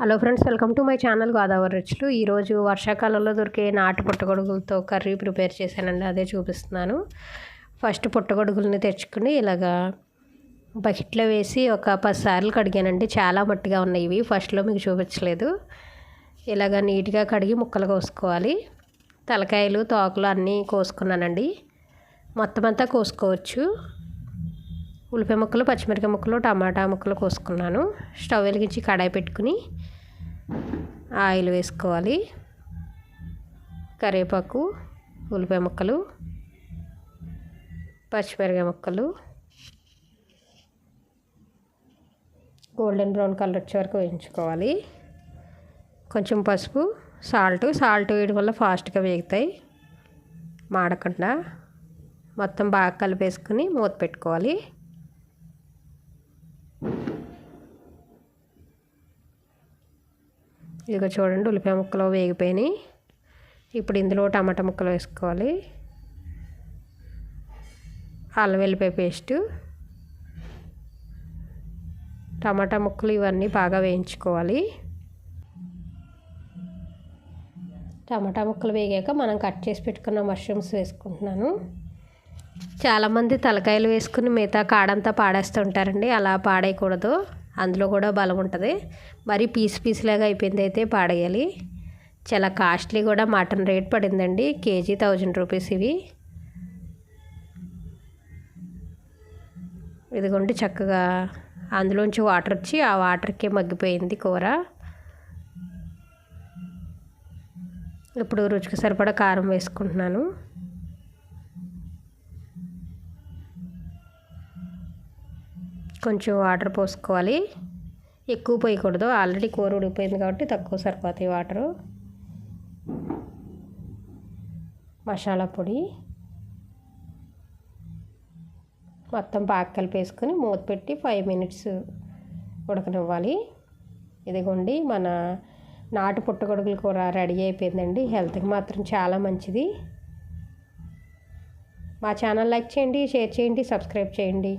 Hello friends welcome to my channel Godavari రుచులు ఈరోజు వర్షాకాలంలో దొరికే నాటు పుట్టగొడుగులతో కర్రీ ప్రిపేర్ చేశానండి అదే చూపిస్తున్నాను. ఫస్ట్ పుట్టగొడుగుల్ని తెచ్చుకుని ఇలాగా బకెట్లో వేసి ఒక పది సార్లు కడిగానండి. చాలా మట్టిగా ఉన్నాయి ఇవి ఫస్ట్లో మీకు చూపించలేదు. ఇలాగ నీట్గా కడిగి ముక్కలు కోసుకోవాలి. తలకాయలు తోకలు అన్నీ కోసుకున్నానండి. మొత్తం అంతా కోసుకోవచ్చు. ఉల్లిపాయ ముక్కలు పచ్చిమిరపకాయ ముక్కలు టమాటా ముక్కలు కోసుకున్నాను. స్టవ్ వెలిగించి కడాయి పెట్టుకుని ఆయిల్ వేసుకోవాలి. కరివేపాకు ఉల్లిపాయ ముక్కలు పచ్చిమిరపకాయ ముక్కలు గోల్డెన్ బ్రౌన్ కలర్ వచ్చే వరకు వేయించుకోవాలి. కొంచెం పసుపు సాల్ట్ సాల్ట్ వేయడం వల్ల ఫాస్ట్గా వేగుతాయి. మాడకుండా మొత్తం బాగా కలిపేసుకుని మూత పెట్టుకోవాలి. ఇదిగో చూడండి ఉల్లిపాయ ముక్కలు వేగిపోయినాయి. ఇప్పుడు ఇందులో టమాటా ముక్కలు వేసుకోవాలి. అల్లం వెల్లిపాయ పేస్ట్. టమాటా ముక్కలు ఇవన్నీ బాగా వేయించుకోవాలి. టమాటా ముక్కలు వేగాక మనం కట్ చేసి పెట్టుకున్న మష్రూమ్స్ వేసుకుంటున్నాను. చాలామంది తలకాయలు వేసుకుని మిగతా కాడంతా పాడేస్తుంటారండి. అలా పాడేయకూడదు. అందులో కూడా బలం ఉంటుంది మరి పీస్ పీస్లాగా అయిపోయింది అయితే పాడేయాలి. చాలా కాస్ట్లీ కూడా మటన్ రేట్ పడిందండి. కేజీ థౌజండ్ రూపీస్ ఇవి. ఇదిగోండి చక్కగా అందులోంచి వాటర్ వచ్చి ఆ వాటర్కే మగ్గిపోయింది కూర. ఇప్పుడు రుచికి సరిపడా కారం వేసుకుంటున్నాను. కొంచెం వాటర్ పోసుకోవాలి. ఎక్కువ పోయకూడదు. ఆల్రెడీ కూర ఉడికిపోయింది కాబట్టి తక్కువ సరిపోతాయి వాటరు. మసాలా పొడి మొత్తం పాక కలిపేసుకొని మూత పెట్టి ఫైవ్ మినిట్స్ ఉడకనివ్వాలి. ఇదిగోండి మన నాటు పుట్టగొడుగులు కూర రెడీ అయిపోయిందండి. హెల్త్కి మాత్రం చాలా మంచిది. మా ఛానల్ లైక్ చేయండి షేర్ చేయండి సబ్స్క్రైబ్ చేయండి.